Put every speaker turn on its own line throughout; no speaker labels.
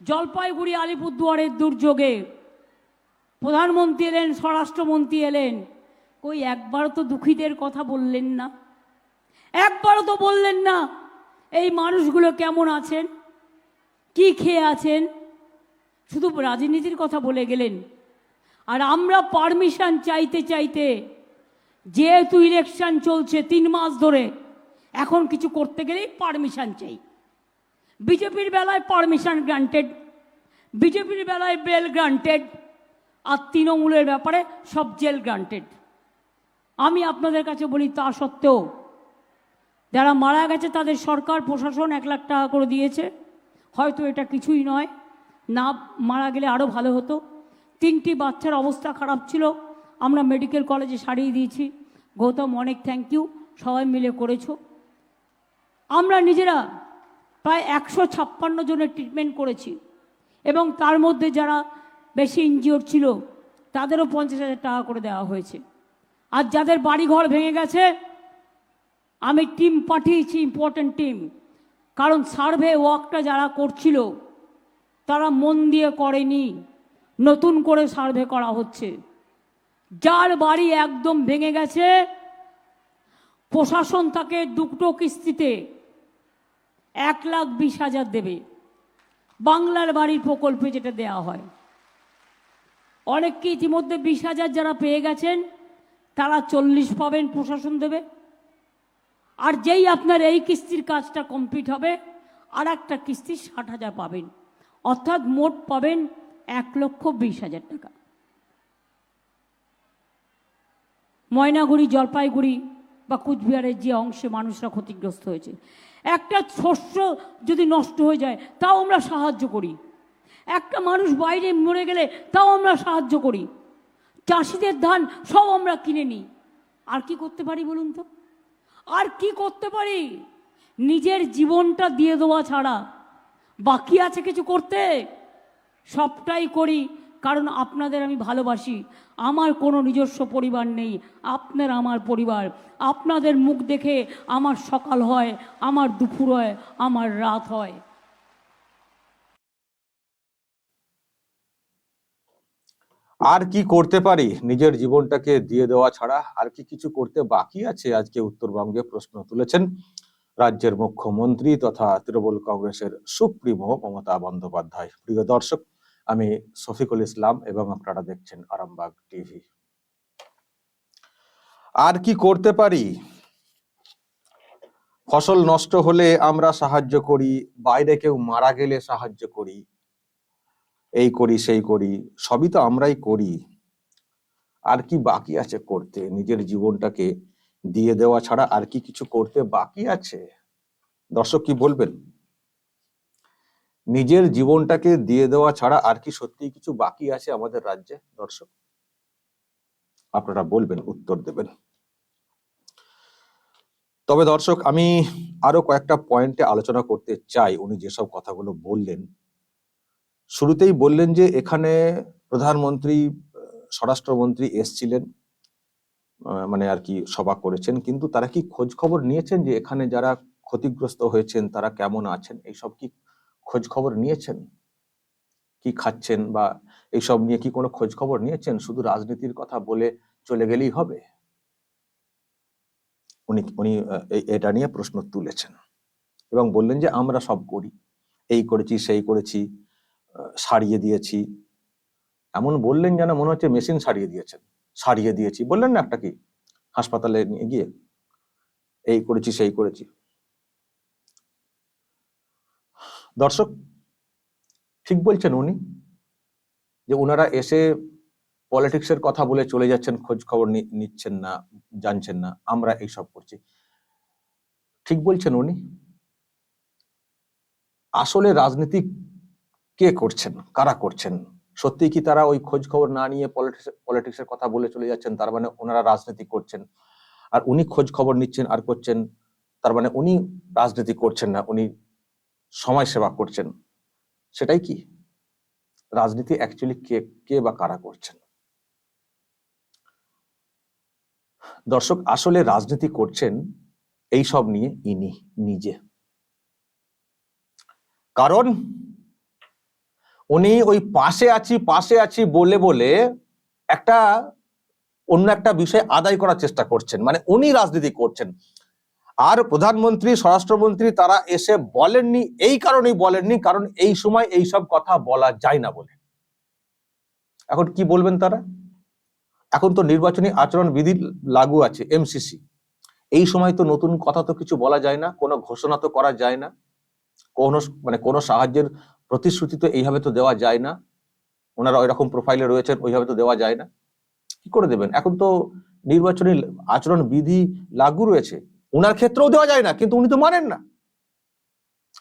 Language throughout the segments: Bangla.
জলপাইগুড়ি আলিপুরদুয়ারের দুর্যোগে প্রধানমন্ত্রী এলেন, স্বরাষ্ট্রমন্ত্রী এলেন। কই, একবারও তো দুঃখীদের কথা বললেন না। একবারও তো বললেন না এই মানুষগুলো কেমন আছেন, কি খেয়ে আছেন। শুধু রাজনীতির কথা বলে গেলেন। আর আমরা পারমিশন চাইতে চাইতে যেহেতু ইলেকশন চলছে তিন মাস ধরে, এখন কিছু করতে গেলেই পারমিশন চাই। বিজেপির বেলায় পারমিশন গ্রান্টেড বিজেপির বেলায় বেল গ্রান্টেড আর তৃণমূলের ব্যাপারে সব জেল গ্রান্টেড আমি আপনাদের কাছে বলি তা সত্ত্বেও, যারা মারা গেছে তাদের সরকার, প্রশাসন এক লাখ টাকা করে দিয়েছে। হয়তো এটা কিছুই নয়। না, মারা গেলে আরও ভালো হতো। তিনটি বাচ্চার অবস্থা খারাপ ছিল। আমরা মেডিকেল কলেজে সারিয়ে দিয়েছি। গৌতম, অনেক থ্যাংক ইউ সবাই মিলে করেছ। আমরা নিজেরা প্রায় একশো ছাপ্পান্ন জনের ট্রিটমেন্ট করেছি। এবং তার মধ্যে যারা বেশি ইনজিওর ছিল, তাদেরও পঞ্চাশ হাজার টাকা করে দেওয়া হয়েছে। আর যাদের বাড়িঘর ভেঙে গেছে, আমি টিম পাঠিয়েছি ইম্পর্ট্যান্ট টিম কারণ সার্ভে ওয়ার্কটা যারা করছিল, তারা মন দিয়ে করেনি। নতুন করে সার্ভে করা হচ্ছে। যার বাড়ি একদম ভেঙে গেছে, প্রশাসন তাকে দুটো কিস্তিতে এক লাখ বিশ হাজার দেবে। বাংলার বাড়ির প্রকল্পে যেটা দেওয়া হয়। অনেককে ইতিমধ্যে বিশ হাজার যারা পেয়ে গেছেন, তারা চল্লিশ পাবেন প্রশাসন দেবে। আর যেই আপনার এই কিস্তির কাজটা কমপ্লিট হবে আর একটা কিস্তি ষাট হাজার পাবেন। অর্থাৎ মোট পাবেন এক লক্ষ বিশ হাজার টাকা। ময়নাগুড়ি, জলপাইগুড়ি বা কুচবিহারের যে অংশে মানুষরা ক্ষতিগ্রস্ত হয়েছে। একটা শস্য যদি নষ্ট হয়ে যায়, তাও আমরা সাহায্য করি। একটা মানুষ বাইরে মরে গেলে তাও আমরা সাহায্য করি। চাষিদের ধান সব আমরা কিনে নিই। আর কি করতে পারি বলুন তো? আর কি করতে পারি? নিজের জীবনটা দিয়ে দেওয়া ছাড়া। বাকি আছে কিছু করতে? সবটাই করি। কারণ আপনাদের আমি ভালোবাসি। আমার কোনো নিজস্ব পরিবার নেই। আপনার আমার পরিবার। আপনাদের মুখ দেখে আমার সকাল হয়, আমার দুপুর হয়, আমার রাত হয়।
আর কি করতে পারি? নিজের জীবনটাকে দিয়ে দেওয়া ছাড়া আর কি কিছু করতে বাকি আছে? আজকে উত্তরবঙ্গে প্রশ্ন তুলেছেন রাজ্যের মুখ্যমন্ত্রী তথা তৃণমূল কংগ্রেসের সুপ্রিমো মমতা বন্দ্যোপাধ্যায়। প্রিয় দর্শক আমি শফিকুল ইসলাম এবং আপনারা দেখছেন আরামবাগ টিভি। আর কি করতে পারি? ফসল নষ্ট হলে আমরা সাহায্য করি, বাইরে কেউ মারা গেলে সাহায্য করি, এই করি, সেই করি, সবই তো আমরাই করি। আর কি বাকি আছে করতে? নিজের জীবনটাকে দিয়ে দেওয়া ছাড়া আর কি কিছু করতে বাকি আছে? দর্শক কি বলবেন? নিজের জীবনটাকে দিয়ে দেওয়া ছাড়া আর কি সত্যি কিছু বাকি আছে আমাদের রাজ্যে, দর্শক? আপনারা বলবেন, উত্তর দেবেন। তবে দর্শক, আমি আরও কয়েকটা পয়েন্টে আলোচনা করতে চাই। উনি যেসব কথাগুলো বললেন, শুরুতেই বললেন যে এখানে প্রধানমন্ত্রী, স্বরাষ্ট্রমন্ত্রী এসছিলেন মানে আর কি সভা করেছেন, কিন্তু তারা কি খোঁজ খবর নিয়েছেন যে এখানে যারা ক্ষতিগ্রস্ত হয়েছেন, তারা কেমন আছেন? এইসব কি খোঁজ খবর নিয়েছেন? কি খাচ্ছেন বা এইসব নিয়ে কি কোনো খোঁজ খবর নিয়েছেন? শুধু রাজনীতির কথা বলে চলে গেলেই হবে? উনি উনি এটা নিয়ে প্রশ্ন তুলেছেন এবং বললেন যে, আমরা সব করি। এই করেছি, সেই করেছি সারিয়ে দিয়েছি। এমন বললেন যেন মনে হচ্ছে মেশিন সারিয়ে দিয়েছেন। সারিয়ে দিয়েছি। বললেন না একটা কি? হাসপাতালে নিয়ে গিয়ে, এই করেছি, সেই করেছি। দর্শক, ঠিক বলছেন উনি যে ওনারা এসে পলিটিক্সের কথা বলে চলে যাচ্ছেন, খোঁজ খবর নিচ্ছেন না, জানছেন না, আমরা এইসব করছি। ঠিক বলছেন উনি? আসলে রাজনীতি কে করছেন, কারা করছেন? সত্যি কি তারা ওই খোঁজ খবর না নিয়ে পলিটিক্সের কথা বলে চলে যাচ্ছেন, তার মানে ওনারা রাজনীতি করছেন? আর উনি খোঁজ খবর নিচ্ছেন আর করছেন, তার মানে উনি রাজনীতি করছেন না, উনি সমাজ সেবা করছেন। সেটাই কি? রাজনীতি অ্যাকচুয়ালি কে কে বা কারা করছেন? দর্শক, আসলে রাজনীতি করছেন এই সব নিয়ে ইনি নিজে। কারণ উনি ওই পাশে আছি পাশে আছি বলে বলে একটা অন্য একটা বিষয় আদায় করার চেষ্টা করছেন। মানে উনি রাজনীতি করছেন। আর প্রধানমন্ত্রী, স্বরাষ্ট্রমন্ত্রী তারা এসে বলেননি, এই কারণেই বলেননি, কারণ এই সময় এই সব কথা বলা যায় না বলে। এখন কি বলবেন তারা? এখন তো নির্বাচনী আচরণ বিধি লাগু আছে এমসিসি এই সময় তো নতুন কথা তো কিছু বলা যায় না, কোনো ঘোষণা তো করা যায় না, কোনো মানে কোনো সাহায্যের প্রতিশ্রুতি তো এইভাবে তো দেওয়া যায় না, ওনারা ওইরকম প্রোফাইলে রয়েছেন, ওইভাবে তো দেওয়া যায় না। কি করে দেবেন? এখন তো নির্বাচনী আচরণ বিধি লাগু রয়েছে ওনার ক্ষেত্রেও দেওয়া যায় না কিন্তু উনি তো মানেন না।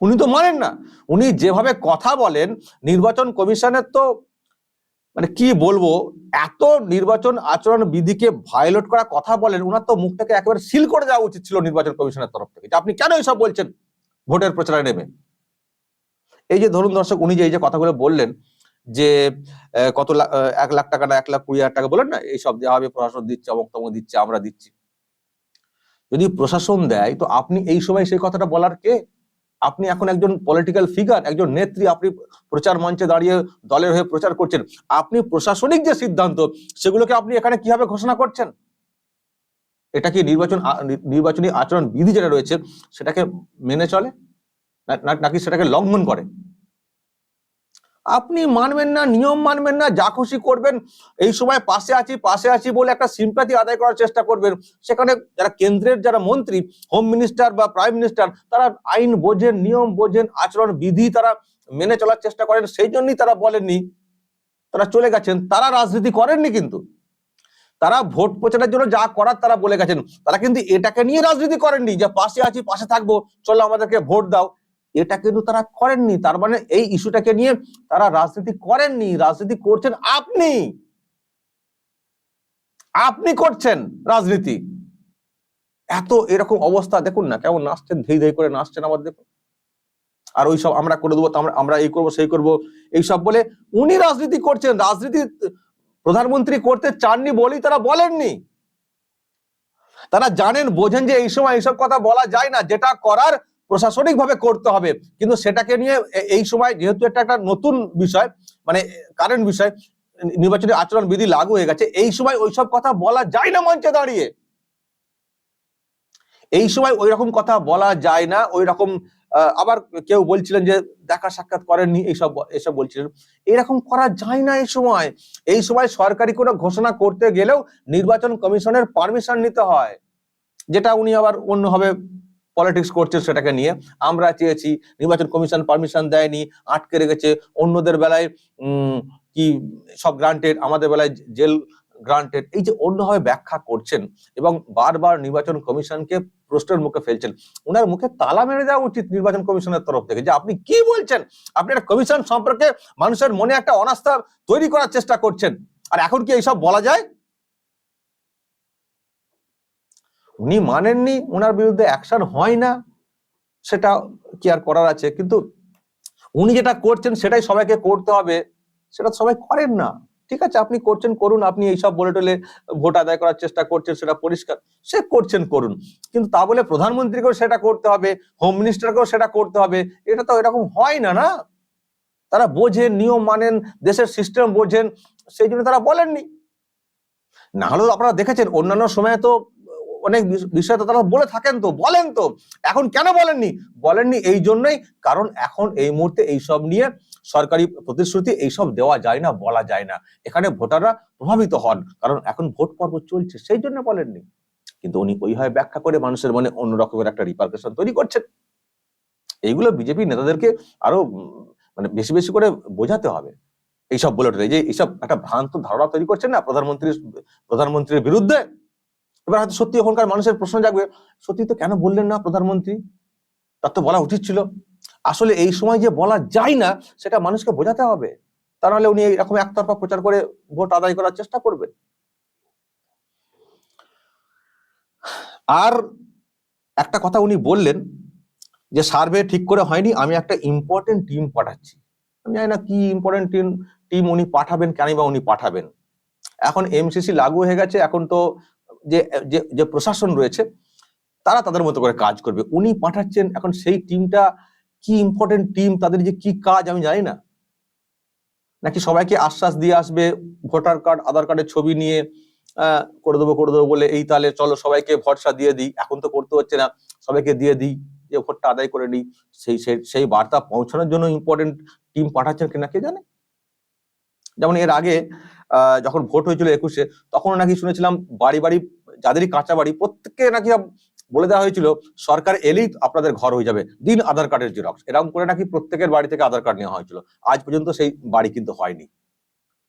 উনি তো মানেন না। উনি যেভাবে কথা বলেন নির্বাচন কমিশনের তো মানে কি বলব এত নির্বাচন আচরণ বিধিকে ভায়োলেট করা কথা বলেন ওনার তো মুখটাকে একেবারে সিল করে দেওয়া উচিত ছিল নির্বাচন কমিশনের তরফ থেকে। আপনি কেন এসব বলছেন ভোটের প্রচারে নেমে? এই যে ধরুন দর্শক উনি যে এই যে কথাগুলো বললেন যে কত লা- আহ, এক লাখ টাকা না এক লাখ কুড়ি হাজার টাকা বলেন না এই সব দেওয়া হবে প্রশাসন দিচ্ছে অমুক তমুক দিচ্ছে আমরা দিচ্ছি। যদি প্রশাসন দেয়, তো আপনি এই সময় সেই কথাটা বলার কে? আপনি এখন একজন পলিটিক্যাল ফিগার একজন নেত্রী, আপনি প্রচার মঞ্চে দাঁড়িয়ে দলের হয়ে প্রচার করছেন। আপনি প্রশাসনিক যে সিদ্ধান্ত, সেগুলোকে আপনি এখানে কীভাবে ঘোষণা করছেন? এটা কি নির্বাচন নির্বাচনী আচরণ বিধি যেটা রয়েছে, সেটাকে মেনে চলে? নাকি সেটাকে লঙ্ঘন করে? আপনি মানবেন না, নিয়ম মানবেন না, যা খুশি করবেন। এই সময় পাশে আছি পাশে আছি বলে একটা সিম্পাতি আদায় করার চেষ্টা করবেন। সেখানে যারা কেন্দ্রের যারা মন্ত্রী হোম মিনিস্টার বা প্রাইম মিনিস্টার তারা আইন বোঝেন, নিয়ম বোঝেন, আচরণ বিধি তারা মেনে চলার চেষ্টা করেন। সেই জন্যই তারা বলেননি, তারা চলে গেছেন। তারা রাজনীতি করেননি কিন্তু। তারা ভোট প্রচারের জন্য যা করার তারা বলে গেছেন। তারা কিন্তু এটাকে নিয়ে রাজনীতি করেননি যে পাশে আছি, পাশে থাকব, চলো আমাদেরকে ভোট দাও। এটা কিন্তু তারা করেননি। তার মানে এই ইস্যুটাকে নিয়ে তারা রাজনীতি করেননি। রাজনীতি করছেন আপনি। আপনি করছেন রাজনীতি। এত এরকম অবস্থা, দেখুন না, কেমন নাচছেন, ধেই ধেই করে নাচছেন আবার দেখুন। আর ওই সব আমরা করে দেবো আমরা আমরা এই করব, সেই করব, এইসব বলে উনি রাজনীতি করছেন। রাজনীতি প্রধানমন্ত্রী করতে চাননি বলেই তারা বলেননি। তারা জানেন, বোঝেন যে এই সময় এইসব কথা বলা যায় না। যেটা করার প্রশাসনিক ভাবে করতে হবে। কিন্তু সেটাকে নিয়ে এই সময় যেহেতু এটা একটা নতুন বিষয় মানে কারেন্ট বিষয়, নির্বাচনী আচরণ বিধি লাগু হয়ে গেছে, এই সময় ওইসব কথা বলা যায় না মঞ্চে দাঁড়িয়ে। এই সময় ওই রকম কথা বলা যায় না ওই রকম আবার কেউ বলছিলেন যে দেখা সাক্ষাৎ করেননি, এইসব এসব বলছিলেন। এরকম করা যায় না এই সময়। এই সময় সরকারি কোনো ঘোষণা করতে গেলেও নির্বাচন কমিশনের পারমিশন নিতে হয়। যেটা উনি আবার অন্যভাবে পলিটিক্স করছে সেটাকে নিয়ে। আমরা চেয়েছি, নির্বাচন কমিশন পারমিশন দেয়নি, আটকে রেখেছে। অন্যদের বেলায় কি সব গ্রান্টেড আমাদের বেলায় জেল গ্রান্টেড এই যে অন্যভাবে ব্যাখ্যা করছেন এবং বারবার নির্বাচন কমিশনকে প্রশ্নের মুখে ফেলছেন ওনার মুখে তালা মেরে দেওয়া উচিত নির্বাচন কমিশনের তরফ থেকে যে আপনি কি বলছেন? আপনি একটা কমিশন সম্পর্কে মানুষের মনে একটা অনাস্থা তৈরি করার চেষ্টা করছেন। আর এখন কি এইসব বলা যায়? উনি মানেননি ওনার বিরুদ্ধে অ্যাকশন হয় না, সেটা কি আর করার আছে। কিন্তু উনি যেটা করছেন সেটাই সবাইকে করতে হবে, সেটা সবাই করেন না। ঠিক আছে, আপনি করছেন, করুন, আপনি এইসব বলে টলে ভোট আদায় করার চেষ্টা করছেন, সেটা পরিষ্কার, সে করছেন, করুন। কিন্তু তা বলে প্রধানমন্ত্রীকেও সেটা করতে হবে হোম মিনিস্টারকেও সেটা করতে হবে, এটা তো এরকম হয় না না? তারা বোঝেন, নিয়ম মানেন, দেশের সিস্টেম বোঝেন, সেই জন্য তারা বলেননি। না হলেও আপনারা দেখেছেন, অন্যান্য সময়ে তো অনেক বিষ- বিষয় তো তারা বলে থাকেন তো, বলেন তো। এখন কেন বলেননি? বলেননি এই জন্যই, কারণ এখন এই মুহূর্তে এইসব নিয়ে সরকারি প্রতিশ্রুতি এইসব দেওয়া যায় না, বলা যায় না। এখানে ভোটাররা প্রভাবিত হন, কারণ এখন ভোট পর্ব চলছে, সেই জন্য বলেননি। কিন্তু উনি ওইভাবে ব্যাখ্যা করে মানুষের মনে অন্য রকমের একটা রিপার্কেশন তৈরি করছেন। এইগুলো বিজেপি নেতাদেরকে আরও মানে বেশি বেশি করে বোঝাতে হবে। এইসব বলে যে এইসব একটা ভ্রান্ত ধারণা তৈরি করছেন না প্রধানমন্ত্রীর প্রধানমন্ত্রীর বিরুদ্ধে? এবার হয়তো সত্যি এখনকার মানুষের প্রশ্ন জাগবে, সত্যি তো কেন বললেন না প্রধানমন্ত্রী? তার তো বলা উচিত ছিল। আসলে এই সময় যে বলা যায় না, সেটা মানুষকে বোঝাতে হবে। তা নাহলে উনি এরকম একতরফা প্রচার করে ভোট আদায় করার চেষ্টা করবেন। আর একটা কথা উনি বললেন যে সার্ভে ঠিক করে হয়নি, আমি একটা ইম্পর্টেন্ট টিম পাঠাচ্ছি। আমি জানি না কি ইম্পর্টেন্ট টিম টিম উনি পাঠাবেন কেন বা উনি পাঠাবেন। এখন এমসিসি লাগু হয়ে গেছে, এখন তো যে যে প্রশাসন রয়েছে, তারা তাদের মতো করে কাজ করবে। উনি পাঠাচ্ছেন, এখন সেই টিমটা কি ইম্পর্টেন্ট টিম তাদের যে কি কাজ আমি জানি না। নাকি সবাইকে আশ্বাস দিয়ে আসবে, ভোটার কার্ড, আধার কার্ডের ছবি নিয়ে করে দেবো করে দেবো বলে এই তাহলে চলো সবাইকে ভরসা দিয়ে দিই। এখন তো করতে হচ্ছে না, সবাইকে দিয়ে দিই যে ভোটটা আদায় করে নিই। সেই সেই বার্তা পৌঁছানোর জন্য ইম্পর্টেন্ট টিম পাঠাচ্ছেন কিনা কে জানে? যেমন এর আগে যখন ভোট হয়েছিল একুশে তখন নাকি শুনেছিলাম বাড়ি বাড়ি, যাদেরই কাঁচা বাড়ি, প্রত্যেককে নাকি বলে দেওয়া হয়েছিল, সরকার এলেই আপনাদের ঘর হয়ে যাবে, দিন আধার কার্ডের জেরক্স এরকম করে নাকি প্রত্যেকের বাড়ি থেকে আধার কার্ড নেওয়া হয়েছিল। আজ পর্যন্ত সেই বাড়ি কিন্তু হয়নি।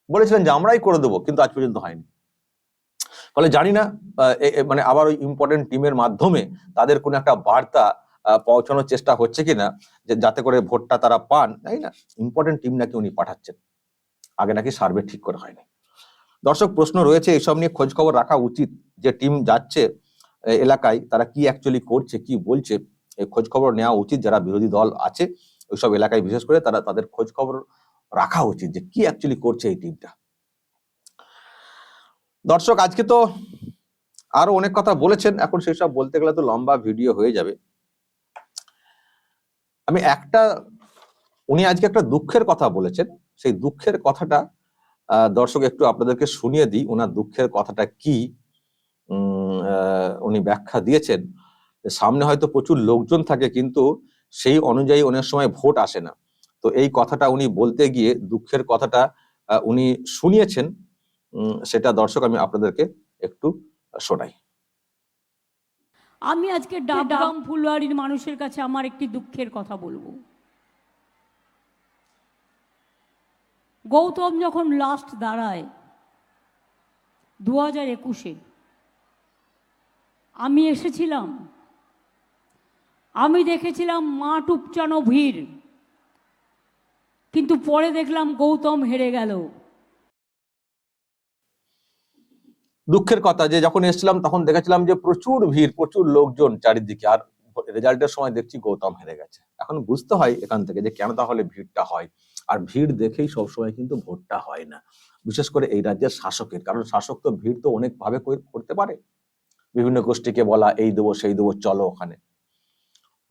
বলেছিলেন যে, আমরাই করে দেবো কিন্তু আজ পর্যন্ত হয়নি। ফলে জানি না মানে আবার ওই ইম্পর্টেন্ট টিমের মাধ্যমে তাদের কোনো একটা বার্তা পৌঁছানোর চেষ্টা হচ্ছে কিনা, যে যাতে করে ভোটটা তারা পান তাই না। ইম্পর্টেন্ট টিম নাকি উনি পাঠাচ্ছেন। আগে নাকি সার্ভে ঠিক করা হয়নি। দর্শক, প্রশ্ন রয়েছে এইসব নিয়ে খোঁজ খবর রাখা উচিত যে টিম যাচ্ছে এলাকায়, তারা কি অ্যাকচুয়ালি করছে, কি বলছে এই খোঁজ খবর নেওয়া উচিত, যারা বিরোধী দল আছে, ওইসব এলাকায় বিশেষ করে তারা তাদের খোঁজ খবর রাখা উচিত যে কি অ্যাকচুয়ালি করছে এই টিমটা দর্শক, আজকে তো আরও অনেক কথা বলেছেন, এখন সেসব বলতে গেলে তো লম্বা ভিডিও হয়ে যাবে। আমি একটা, উনি আজকে একটা দুঃখের কথা বলেছেন সেই দুঃখের কথাটা দর্শক একটু আপনাদেরকে শুনিয়ে দিই ওনার দুঃখের কথাটা কি উম, আহ, উনি ব্যাখ্যা দিয়েছেন। সামনে হয়তো প্রচুর লোকজন থাকে কিন্তু সেই অনুযায়ী অনেক সময় ভোট আসে না। তো এই কথাটা উনি বলতে গিয়ে দুঃখের কথাটা উনি শুনিয়েছেন। উম, সেটা দর্শক আমি আপনাদেরকে একটু শোনাই।
আমি আজকে ডাবগ্রাম ফুলবাড়ির মানুষের কাছে আমার একটি দুঃখের কথা বলব। গৌতম যখন লাস্ট দাঁড়ায় দু হাজার একুশে, আমি এসেছিলাম। আমি দেখেছিলাম মাঠ উপচানো ভিড়। কিন্তু পরে দেখলাম গৌতম হেরে গেল।
দুঃখের কথা যে যখন এসেছিলাম তখন দেখেছিলাম যে প্রচুর ভিড়, প্রচুর লোকজন চারিদিকে। আর রেজাল্টের সময় দেখছি গৌতম হেরে গেছে। এখন বুঝতে হয় এখান থেকে যে কেন তাহলে ভিড়টা হয়। আর ভিড় দেখেই সবসময় কিন্তু ভোটটা হয় না। বিশেষ করে এই রাজ্যের শাসকের, কারণ শাসক তো ভিড় তো অনেক ভাবে করতে পারে। বিভিন্ন গোষ্ঠীকে বলা, এই দেবো, সেই দেবো, চলো ওখানে।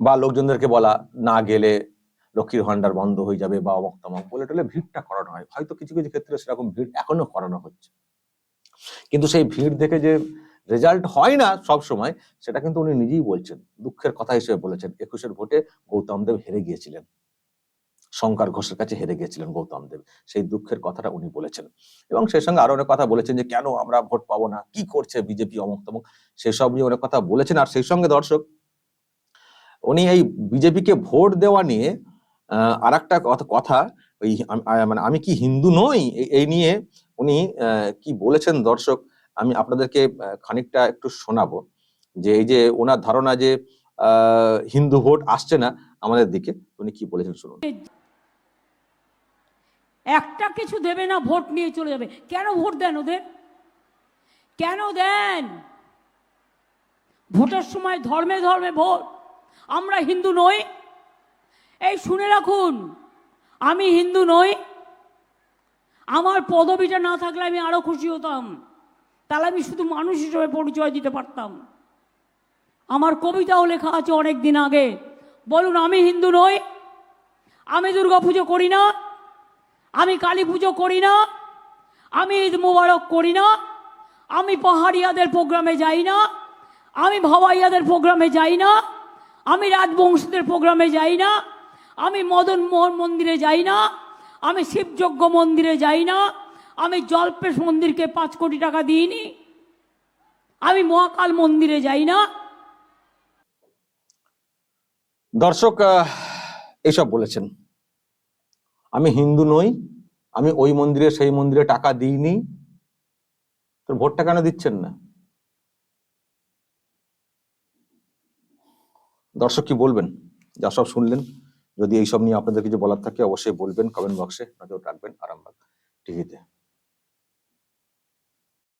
বা লোকজনদেরকে বলা, না গেলে লক্ষ্মীর ভান্ডার বন্ধ হয়ে যাবে বা অমক তমক। বলে টলে ভিড়টা করানো হয়। হয়তো কিছু কিছু ক্ষেত্রে সেরকম ভিড় এখনও করানো হচ্ছে। কিন্তু সেই ভিড় দেখে যে রেজাল্ট হয় না সব সময় সেটা কিন্তু উনি নিজেই বলছেন। দুঃখের কথা হিসেবে বলেছেন। একুশের ভোটে গৌতম দেব হেরে গিয়েছিলেন। শঙ্কর ঘোষের কাছে হেরে গিয়েছিলেন গৌতম দেব। সেই দুঃখের কথাটা উনি বলেছেন। এবং সেই সঙ্গে আরও অনেক কথা বলেছেন যে, কেন আমরা ভোট পাবো না? কি করছে বিজেপি অমুক তমুক? সেসব নিয়ে অনেক কথা বলেছেন। আর সেই সঙ্গে দর্শক, উনি এই বিজেপিকে ভোট দেওয়া নিয়ে আর একটা কথা ওই মানে আমি কি হিন্দু নই? এই- নিয়ে উনি কি বলেছেন দর্শক, আমি আপনাদেরকে খানিকটা একটু শোনাবো। যে এই যে ওনার ধারণা যে হিন্দু ভোট আসছে না আমাদের দিকে, উনি কি বলেছেন শুনুন।
একটা কিছু দেবে না, ভোট নিয়ে চলে যাবে। কেন ভোট দেন ওদের? কেন দেন? ভোটের সময় ধর্মে ধর্মে ভোট। আমরা হিন্দু নই। এই শুনে রাখুন, আমি হিন্দু নই। আমার পদবিটা না থাকলে আমি আরও খুশি হতাম। তাহলে আমি শুধু মানুষ হিসেবে পরিচয় দিতে পারতাম। আমার কবিতাও লেখা আছে অনেক দিন আগে। বলুন, আমি হিন্দু নই। আমি দুর্গা পুজো করি না। আমি কালী পুজো করি না, আমি ঈদ মোবারক করি না, আমি পাহাড়িয়াদের প্রোগ্রামে যাই না, আমি ভাওয়াইয়াদের প্রোগ্রামে যাই না, আমি রাজবংশীদের প্রোগ্রামে যাই না, আমি মদন মোহন মন্দিরে যাই না, আমি শিবযজ্ঞ মন্দিরে যাই না, আমি জল্পেশ মন্দিরকে পাঁচ কোটি টাকা দিইনি, আমি মহাকাল মন্দিরে যাই না।
দর্শক এসব বলেছেন। আমি হিন্দু নই, আমি ওই মন্দিরে সেই মন্দিরে টাকা দিইনি। তো ভোটটা কেন দিচ্ছেন না? দর্শক কি বলবেন? যা সব শুনলেন, যদি এইসব নিয়ে আপনাদের কিছু বলার থাকে, অবশ্যই বলবেন কমেন্ট বক্সে নজর রাখবেন, আরামবাগ টিভিতে